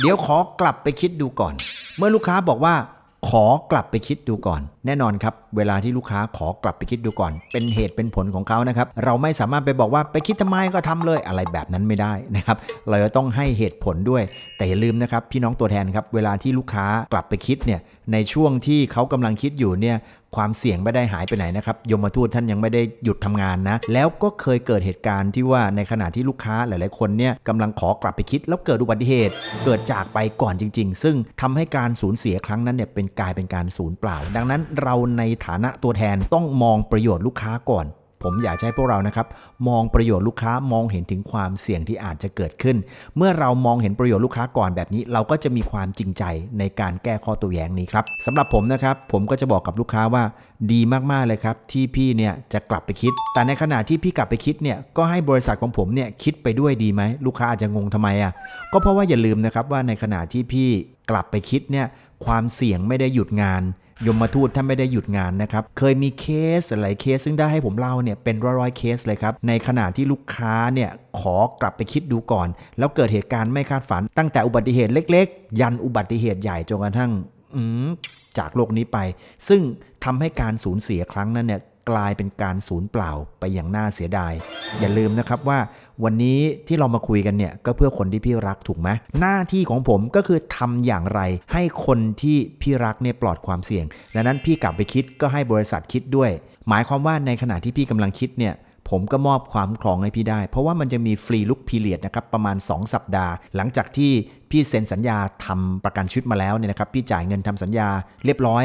เดี๋ยวขอกลับไปคิดดูก่อน เมื่อลูกค้าบอกว่า ขอกลับไปคิดดูก่อน แน่นอนครับ เวลาที่ลูกค้าขอกลับไปคิดดูก่อน เป็นเหตุเป็นผลของเขานะครับ เราไม่สามารถไปบอกว่าไปคิดทำไมก็ทำเลยอะไรแบบนั้นไม่ได้นะครับ เราจะต้องให้เหตุผลด้วย แต่อย่าลืมนะครับ พี่น้องตัวแทนครับ เวลาที่ลูกค้ากลับไปคิดเนี่ยในช่วงที่เขากำลังคิดอยู่เนี่ยความเสี่ยงไม่ได้หายไปไหนนะครับยมทูตท่านยังไม่ได้หยุดทำงานนะ แล้วก็เคยเกิดเหตุการณ์ที่ว่าในขณะที่ลูกค้าหลาย ๆ คนเนี่ยกำลังขอกลับไปคิด แล้วเกิดอุบัติเหตุ เกิดจากไปก่อนจริง ๆ ซึ่งทำให้การสูญเสียครั้งนั้นเนี่ยเป็นกลายเป็นการสูญเปล่า ดังนั้นเราในฐานะตัวแทนต้องมองประโยชน์ลูกค้าก่อน ผมอยากให้พวกเรานะครับมองประโยชน์ลูกค้ามองเห็นถึงความเสี่ยงที่อาจจะเกิดขึ้น เมื่อเรามองเห็นประโยชน์ลูกค้าก่อนแบบนี้ เราก็จะมีความจริงใจในการแก้ข้อตัวแย้งนี้ครับสำหรับผมนะครับผมก็จะบอกกับลูกค้าว่าดีมากๆเลยครับที่พี่เนี่ยจะกลับไปคิด แต่ในขณะที่พี่กลับไปคิดเนี่ยก็ให้บริษัทของผมเนี่ยคิดไปด้วยดีไหมลูกค้าอาจจะงงทำไมอะก็เพราะว่าอย่าลืมนะครับว่าในขณะที่พี่ กลับไปคิดเนี่ยความเสี่ยงไม่ได้หยุดงาน ยมมาทูตท่านไม่ได้หยุดงานนะครับ เคยมีเคสหลายเคส ซึ่งได้ให้ผมเล่าเนี่ยเป็นร้อยๆเคสเลยครับ ในขณะที่ลูกค้าเนี่ยขอกลับไปคิดดูก่อน แล้วเกิดเหตุการณ์ไม่คาดฝัน ตั้งแต่อุบัติเหตุเล็ก ๆ ยันอุบัติเหตุใหญ่จนกระทั่งจากโลกนี้ไป ซึ่งทำให้การสูญเสียครั้งนั้นเนี่ย กลายเป็นการสูญเปล่าไปอย่างน่าเสียดาย อย่าลืมนะครับว่าวันนี้ที่เรามาคุยกันเนี่ยก็เพื่อคนที่พี่รักถูกไหมหน้าที่ของผมก็คือทำอย่างไร ให้คนที่พี่รักเนี่ยปลอดความเสี่ยงดังนั้นพี่กลับไปคิดก็ให้บริษัทคิดด้วย หมายความว่าในขณะที่พี่กำลังคิดเนี่ย ผมก็มอบความครองให้พี่ได้ เพราะว่ามันจะมีฟรีลุกพีเรียดนะครับประมาณ 2 สัปดาห์ หลังจากที่พี่เซ็นสัญญาทำประกันชีวิตมาแล้วเนี่ยนะครับพี่จ่ายเงินทำสัญญาเรียบร้อย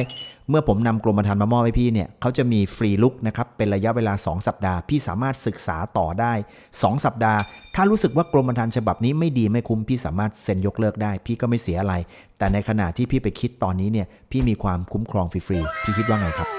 เมื่อผมนำกรมธรรม์มามอบให้พี่เนี่ยเขาจะมีฟรีลุกนะครับเป็นระยะเวลา 2 สัปดาห์ พี่สามารถศึกษาต่อได้ 2 สัปดาห์ ถ้ารู้สึกว่ากรมธรรม์ฉบับนี้ไม่ดีไม่คุ้มพี่สามารถเซ็นยกเลิกได้ พี่ก็ไม่เสียอะไร แต่ในขณะที่พี่ไปคิดตอนนี้เนี่ยพี่มีความคุ้มครองฟรีๆพี่คิดว่าไงครับ